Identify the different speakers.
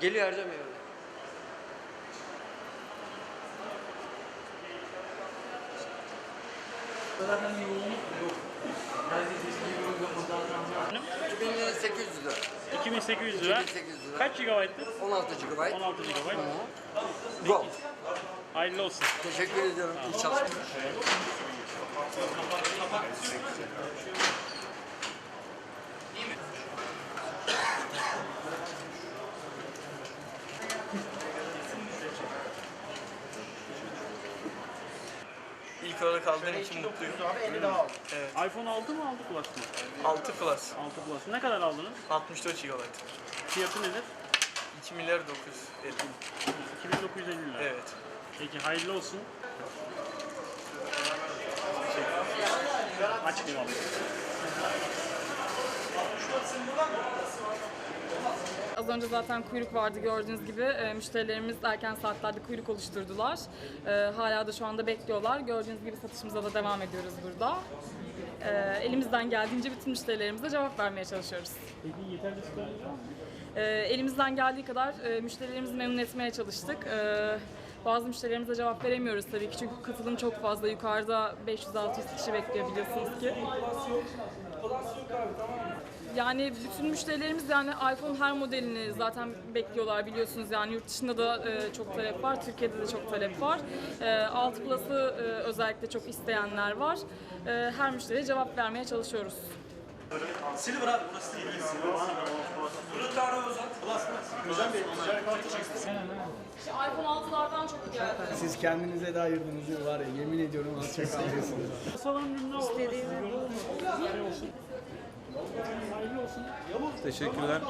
Speaker 1: Geliyor Erdem Bey orada.
Speaker 2: Efendim?
Speaker 1: 2800 lira.
Speaker 2: 2800 lira.
Speaker 1: 2800 lira.
Speaker 2: Kaç GB'tı?
Speaker 1: 16 GB.
Speaker 2: 16 GB.
Speaker 1: Go.
Speaker 2: Hayırlı olsun.
Speaker 1: Teşekkür ediyorum. İyi çalışmalar.
Speaker 3: İlk olarak aldığım için mutluyum. Evet.
Speaker 2: iPhone 6 mı 6 Plus mı?
Speaker 3: 6 Plus,
Speaker 2: 6 Plus. Ne kadar aldınız?
Speaker 3: 64 GB.
Speaker 2: Fiyatı nedir?
Speaker 3: 2 milyar 950.
Speaker 2: 2950 lira.
Speaker 3: Evet.
Speaker 2: Peki hayırlı olsun. Aç devam.
Speaker 4: Az önce zaten kuyruk vardı gördüğünüz gibi. E, müşterilerimiz erken saatlerde kuyruk oluşturdular. E, hala da şu anda bekliyorlar. Gördüğünüz gibi satışımıza da devam ediyoruz burada. E, elimizden geldiğince bütün müşterilerimize cevap vermeye çalışıyoruz.
Speaker 2: Peki yeterli var mı?
Speaker 4: E, elimizden geldiği kadar e, müşterilerimizi memnun etmeye çalıştık. E, bazı müşterilerimize cevap veremiyoruz tabii ki çünkü katılım çok fazla. Yukarıda 500-600 kişi bekliyor biliyorsunuz ki. Yani bütün müşterilerimiz yani iPhone her modelini zaten bekliyorlar biliyorsunuz yani yurt dışında da e, çok talep var, Türkiye'de de çok talep var. E, 6 Plus'ı e, özellikle çok isteyenler var. E, her müşteriye cevap vermeye çalışıyoruz. iPhone 6'lardan çok geldi.
Speaker 5: Siz kendinize de ayırdığınızı var ya yemin ediyorum az çok alıyorsunuz.
Speaker 2: Kasaların ürünü İstediğiniz
Speaker 6: Teşekkürler.